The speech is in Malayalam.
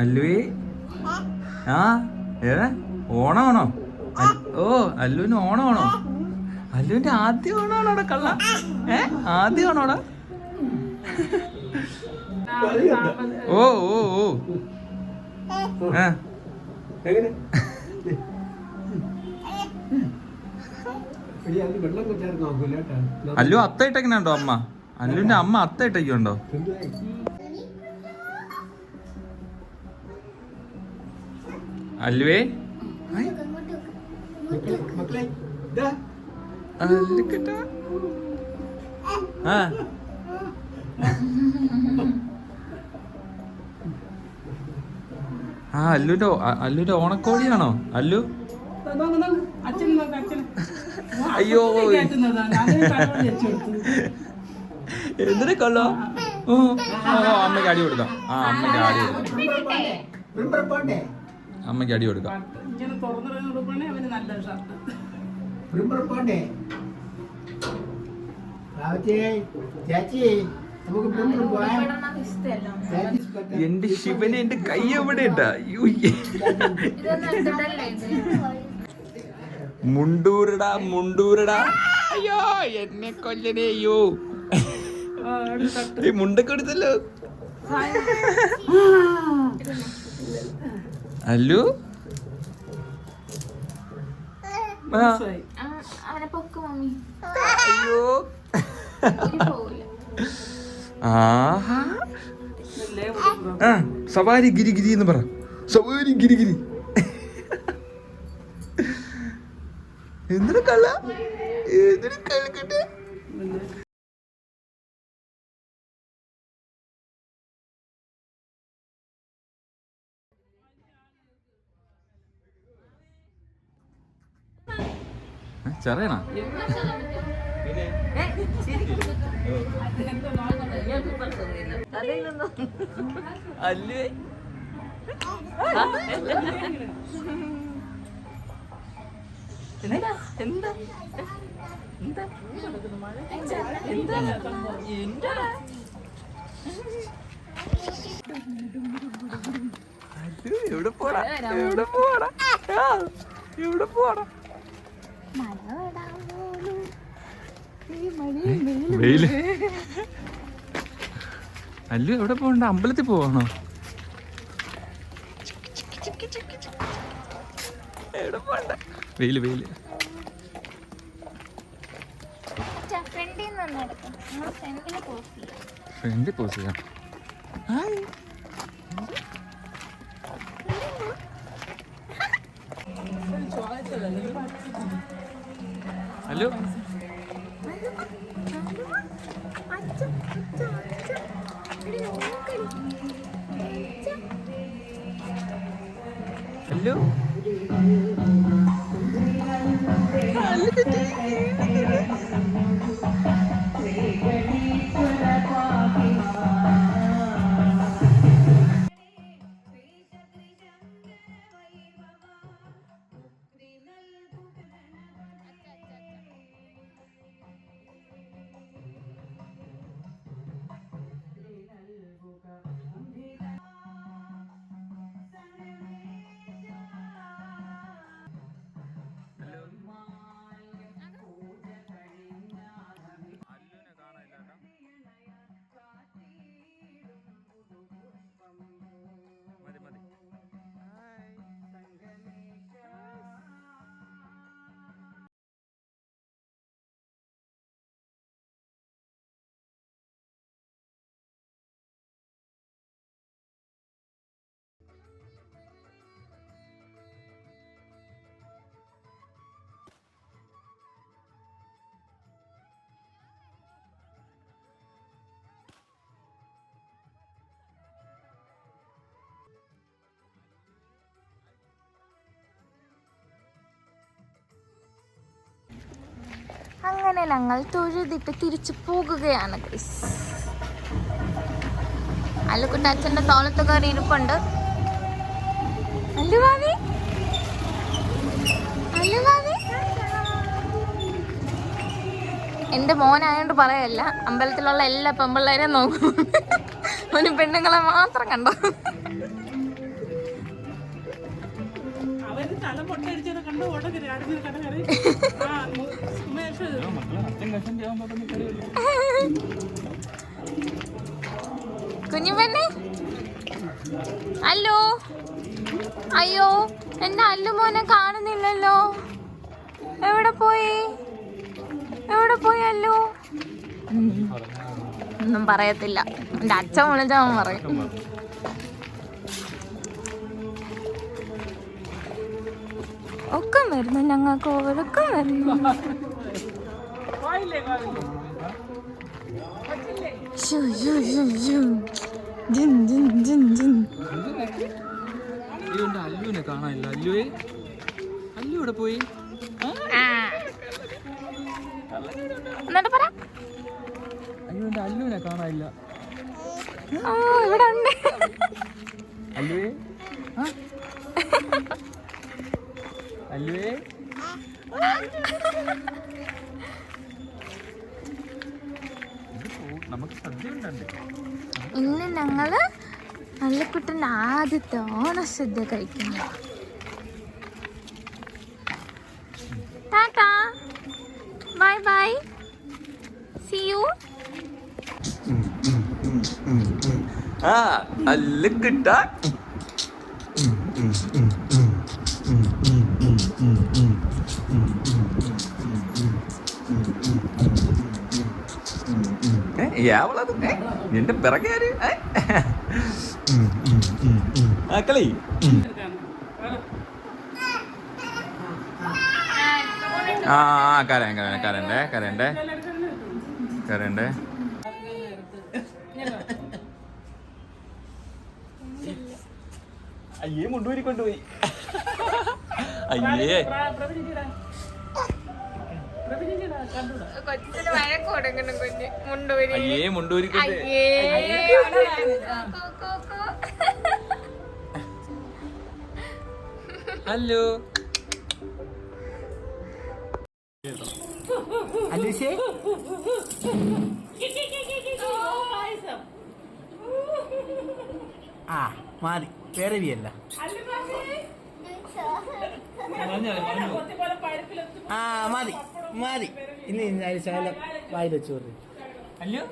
അല്ലുവേ? ആ ഏ? ഓണമാണോ ഓ അല്ലുവിന് ഓണമാണോ? അല്ലുവിന്റെ ആദ്യ ഓണമാണോടാ കള്ള? ഏ? ആദ്യ ഓണോടാ ഓ ഓ ഓ. അല്ലു അത്ത ഇട്ടേക്കുന്നുണ്ടോ അമ്മ? അല്ലുവിന്റെ അമ്മ അത്ത ഇട്ടേക്കുണ്ടോ അല്ലുക്കട്ടാ. ആ. ആ അല്ലുവിന്റെ ഓ- അ- അല്ലുവിന്റെ ഓണക്കോടിയാണോ? അല്ലു. അയ്യോ. എന്തിനെ കൊള്ളോ? ഓ അമ്മയ്ക്ക് അടി കൊടുക്കാം. ആ അമ്മയ്ക്ക് അടി കൊടുക്കാം. അമ്മയ്ക്ക് അടി കൊടുക്കാം. എന്റെ ശിവന് എന്റെ കൈ എവിടെ ഇട്ടാ? മുണ്ടൂരടാ മുണ്ടൂരടാ. അയ്യോ എന്നെ കൊല്ലനേ അയ്യോ ഈ മുണ്ടൊക്കെ എടുത്തല്ലോ. അല്ലു അയ്യോ ആഹാ സവാരി ഗിരി ഗിരി എന്ന് പറ. സവാരി ഗിരിഗിരി ഗിരി എന്തിനു കള്ള? എന്തിനു കള്ളക്കട്ടെ? ചെറിയണ? അല്ലേ എന്താ എന്താ എന്താ അല്ലു, എവിടെ പോടാ. എവിടെ പോടാ. ആ, എവിടെ പോടാ. വെയിൽ അല്ലു? എവിടെ പോകണ്ട? അമ്പലത്തിൽ പോവാണോ? എവിടെ വെയിൽ വെയിൽ. ഫ്രണ്ടിൽ നിന്ന് നടക്കും നമ്മൾ ഫ്രണ്ടിൽ പോകില്ല ഫ്രണ്ട് പോസ് ചെയ്യാം ഹായ് ഹലോ ഹലോ അങ്ങനെ ഞങ്ങൾ തൊഴുതിട്ട് തിരിച്ചു പോകുകയാണ് അല്ലുക്കുട്ട അച്ഛന്റെ തോളത്ത് കയറി ഇരിപ്പുണ്ട്. അല്ലുവാവി അല്ലുവാവി എന്റെ മോനായോണ്ട് പറയല്ല അമ്പലത്തിലുള്ള എല്ലാ പെമ്പിള്ളേരെയും നോക്കും. ഒരു പെണ്ണുങ്ങളെ മാത്രം കണ്ടോ? പൊട്ടടിച്ചത് കണ്ട് ആ ഉമേഷ് കളി. കുഞ്ഞുപെണ്ണെ അല്ലോ? അയ്യോ എന്റെ അല്ലു മോനെ കാണുന്നില്ലല്ലോ. എവിടെ പോയി? എവിടെ പോയി അല്ലോ? ഒന്നും പറയത്തില്ല. എന്റെ അച്ഛൻ വിളിച്ചാൽ പറയും. ഒക്കെ വരുന്നു ഞങ്ങൾക്ക് ഒരക്കം വരുന്നു അല്ലുവിനെ കാണാനില്ല. അല്ലുവേ അല്ലു ഇവിടെ പോയി. എന്നിട്ട് പറ. അയ്യോ എന്റെ അല്ലുവിനെ കാണാനില്ല. ഇവിടെ ഉണ്ട്. അല്ലുവേ? അല്ലുവേ നമുക്ക് സദ്യ ഉണ്ടല്ലേ ഇന്ന് ഞങ്ങൾ അല്ലക്കുട്ടന്റെ ആദ്യത്തെ ഓണസദ്യ കഴിക്കുന്നു. Tata bye bye see you ആ അല്ലുക്കിട്ട നിന്റെ പിറകെ ആര്? ആ കളി. ആ കരയാൻ കരയാൻ കരണ്ടേ കരണ്ടേ കരണ്ടേ അയ്യേ മുണ്ടൂരി കൊണ്ടുപോയി അയ്യേ. അയ്യേ മുണ്ടൂരി. ഹലോ. ആ മാറി. വേറെ വിയല്ല. ആ മതി മതി. ഇനി ശകലം വായിൽ വെച്ചു പറഞ്ഞു അല്ലയോ?